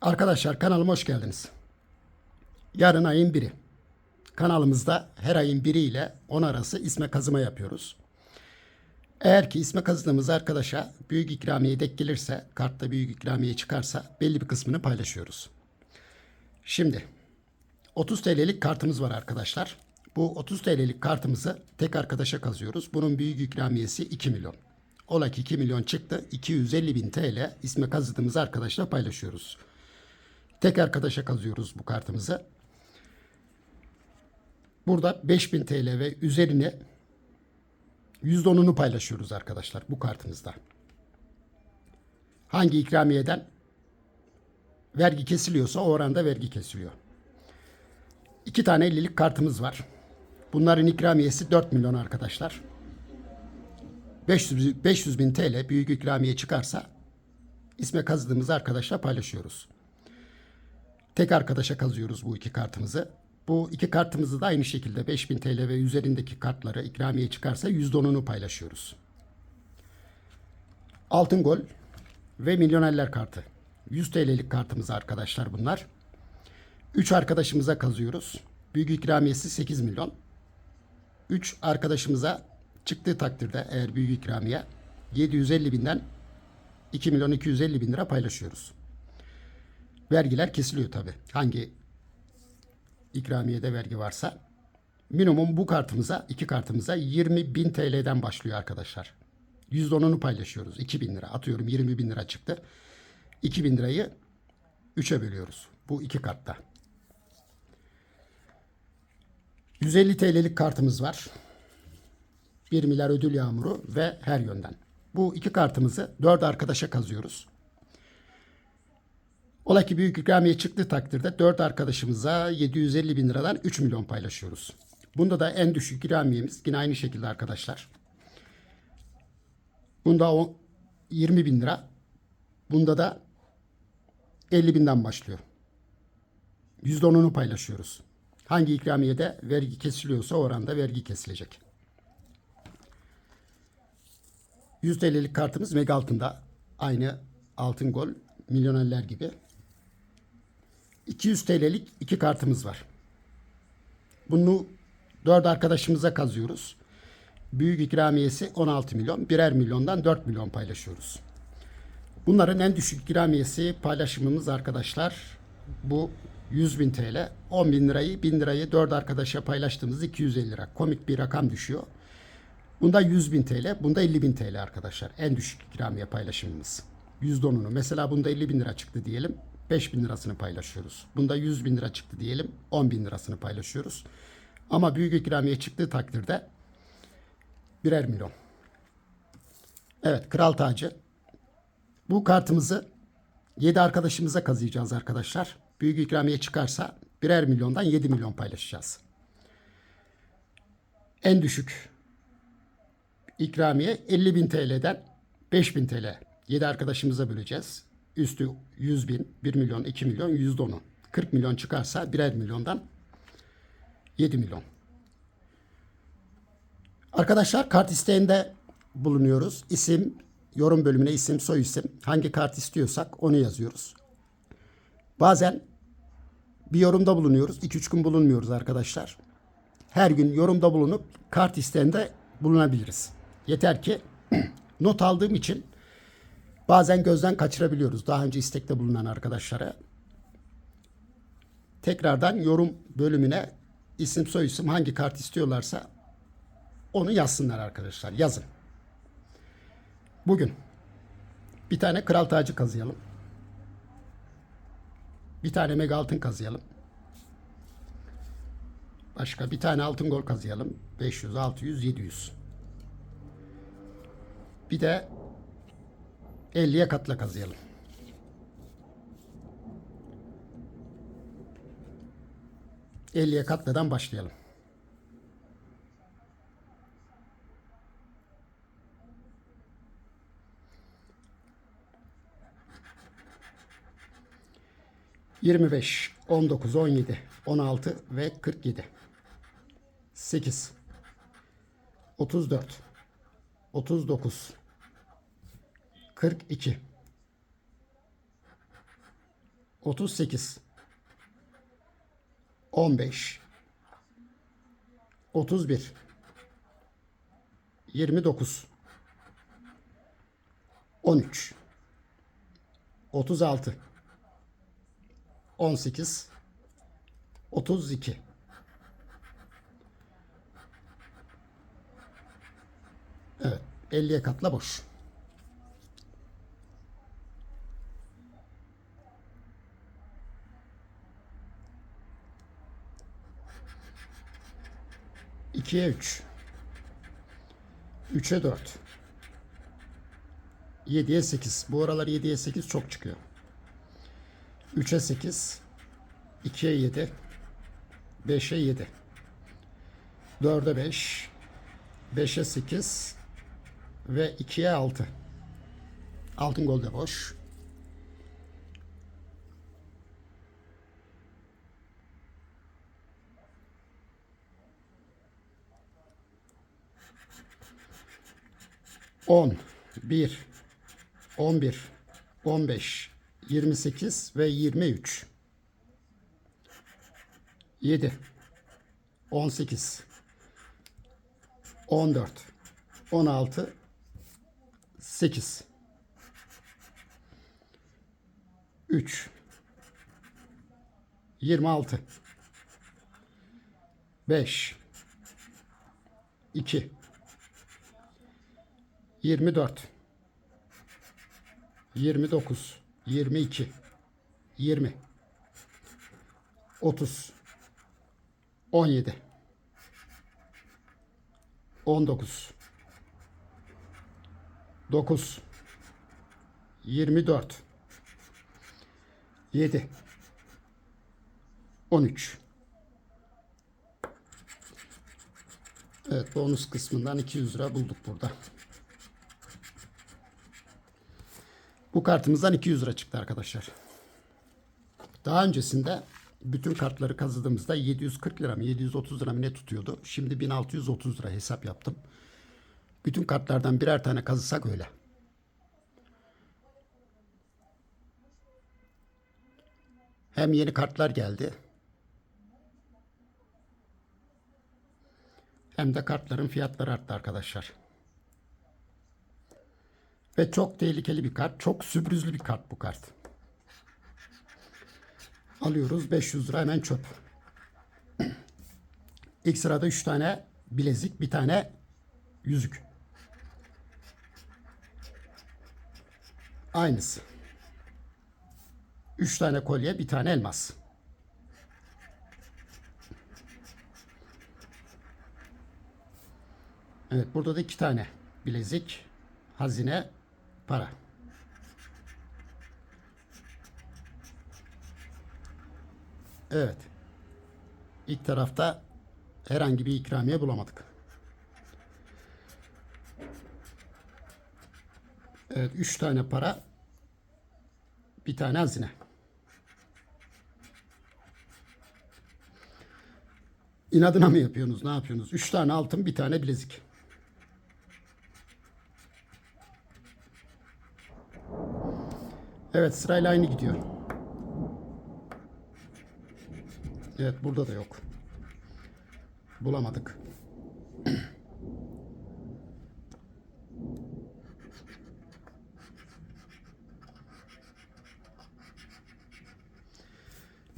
Arkadaşlar kanalıma hoş geldiniz. Yarın ayın biri. Kanalımızda her ayın biri ile 10 arası isme kazıma yapıyoruz. Eğer ki isme kazıdığımız arkadaşa büyük ikramiye denk gelirse, kartta büyük ikramiye çıkarsa belli bir kısmını paylaşıyoruz. Şimdi 30 TL'lik kartımız var arkadaşlar. Bu 30 TL'lik kartımızı tek arkadaşa kazıyoruz. Bunun büyük ikramiyesi 2 milyon. Ola ki 2 milyon çıktı. 250 bin TL isme kazıdığımız arkadaşla paylaşıyoruz. Tek arkadaşa kazıyoruz bu kartımızı. Burada 5000 TL ve üzerine %10'unu paylaşıyoruz arkadaşlar bu kartımızda. Hangi ikramiyeden vergi kesiliyorsa o oranda vergi kesiliyor. İki tane 50'lik kartımız var. Bunların ikramiyesi 4 milyon arkadaşlar. 500, 500 bin TL büyük ikramiye çıkarsa isme kazıdığımız arkadaşla paylaşıyoruz. Tek arkadaşa kazıyoruz bu iki kartımızı. Bu iki kartımızı da aynı şekilde 5000 TL ve üzerindeki kartları ikramiye çıkarsa %10'unu paylaşıyoruz. Altın gol ve milyonerler kartı. 100 TL'lik kartımız arkadaşlar bunlar. 3 arkadaşımıza kazıyoruz. Büyük ikramiyesi 8 milyon. 3 arkadaşımıza çıktığı takdirde eğer büyük ikramiye 750 binden 2 milyon 250 bin lira paylaşıyoruz. Vergiler kesiliyor tabi. Hangi ikramiyede vergi varsa. Minimum bu kartımıza, iki kartımıza 20 bin TL'den başlıyor arkadaşlar. %10'unu paylaşıyoruz. 2 bin lira. Atıyorum 20 bin lira çıktı. 2 bin lirayı 3'e bölüyoruz. Bu iki kartta. 150 TL'lik kartımız var. 1 milyar ödül yağmuru ve her yönden. Bu iki kartımızı 4 arkadaşa kazıyoruz. Ola ki büyük ikramiye çıktığı takdirde 4 arkadaşımıza 750 bin liradan 3 milyon paylaşıyoruz. Bunda da en düşük ikramiyemiz yine aynı şekilde arkadaşlar. Bunda o 20 bin lira. Bunda da 50 binden başlıyor. %10'unu paylaşıyoruz. Hangi ikramiyede vergi kesiliyorsa oranda vergi kesilecek. 100 TL'lik kartımız mega altında. Aynı altın gol milyonerler gibi. 200 TL'lik iki kartımız var. Bunu 4 arkadaşımıza kazıyoruz. Büyük ikramiyesi 16 milyon. Birer milyondan 4 milyon paylaşıyoruz. Bunların en düşük ikramiyesi paylaşımımız arkadaşlar bu 100 bin TL. 10 bin lirayı 1000 lirayı 4 arkadaşa paylaştığımız 250 lira. Komik bir rakam düşüyor. Bunda 100 bin TL, bunda 50 bin TL arkadaşlar. En düşük ikramiye paylaşımımız. %10'unu. Mesela bunda 50 bin lira çıktı diyelim. 5 bin lirasını paylaşıyoruz. Bunda 100 bin lira çıktı diyelim. 10 bin lirasını paylaşıyoruz. Ama büyük ikramiye çıktığı takdirde birer milyon. Evet kral tacı. Bu kartımızı 7 arkadaşımıza kazıyacağız arkadaşlar. Büyük ikramiye çıkarsa birer milyondan 7 milyon paylaşacağız. En düşük ikramiye 50 bin TL'den 5 bin TL. 7 arkadaşımıza böleceğiz. Üstü 100 bin, 1 milyon, 2 milyon, %10'u. 40 milyon çıkarsa birer milyondan 7 milyon. Arkadaşlar kart isteğinde bulunuyoruz. İsim, yorum bölümüne isim, soy isim. Hangi kart istiyorsak onu yazıyoruz. Bazen bir yorumda bulunuyoruz. 2-3 gün bulunmuyoruz arkadaşlar. Her gün yorumda bulunup kart isteğinde bulunabiliriz. Yeter ki not aldığım için bazen gözden kaçırabiliyoruz. Daha önce istekte bulunan arkadaşlara. Tekrardan yorum bölümüne isim soy isim hangi kart istiyorlarsa onu yazsınlar arkadaşlar. Yazın. Bugün bir tane kral tacı kazıyalım. Bir tane mega altın kazıyalım. Başka bir tane altın gol kazıyalım. 500, 600, 700. Bir de 50'ye katla kazıyalım. Elliye katladan başlayalım. Yirmi beş, on dokuz, on yedi, on altı ve kırk yedi. Sekiz, otuz dört, otuz dokuz, kırk iki, 38 15 31 29 13 36 18 32 Evet 50'ye katla boş. İkiye üç. Üçe dört. Yediye sekiz. Bu aralar yediye sekiz çok çıkıyor. Üçe sekiz. ikiye yedi. Beşe yedi. Dörde beş. Beşe sekiz. Ve ikiye altı. Altın gol de boş. 10, 1, 11, 15, 28 ve 23. 7, 18, 14, 16, 8, 3, 26, 5, 2, 24 29 22 20 30 17 19 9 24 7 13 Evet bonus kısmından 200 lira bulduk burada. Bu kartımızdan 200 lira çıktı arkadaşlar. Daha öncesinde bütün kartları kazıdığımızda 740 lira mı 730 lira mı ne tutuyordu. Şimdi 1630 lira hesap yaptım. Bütün kartlardan birer tane kazısak öyle. Hem yeni kartlar geldi. Hem de kartların fiyatları arttı arkadaşlar. Ve çok tehlikeli bir kart. Çok sürprizli bir kart bu kart. Alıyoruz 500 lira hemen çöp. İlk sırada 3 tane bilezik, bir tane yüzük. Aynısı. 3 tane kolye, bir tane elmas. Evet burada da iki tane bilezik, hazine, para. Evet. İlk tarafta herhangi bir ikramiye bulamadık. Evet, üç tane para, bir tane hazine. İnadına mı yapıyorsunuz? Ne yapıyorsunuz? Üç tane altın, bir tane bilezik. Evet sırayla aynı gidiyor. Evet burada da yok. Bulamadık.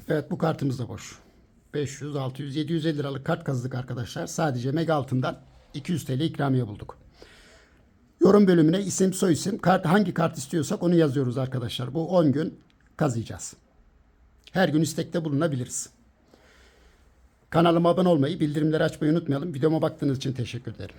Evet bu kartımız da boş. 500, 600, 750 liralık kart kazıdık arkadaşlar. Sadece mega altından 200 TL ikramiye bulduk. Yorum bölümüne isim soyisim kart hangi kart istiyorsak onu yazıyoruz arkadaşlar. Bu 10 gün kazıyacağız. Her gün istekte bulunabiliriz. Kanalıma abone olmayı, bildirimleri açmayı unutmayalım. Videoma baktığınız için teşekkür ederim.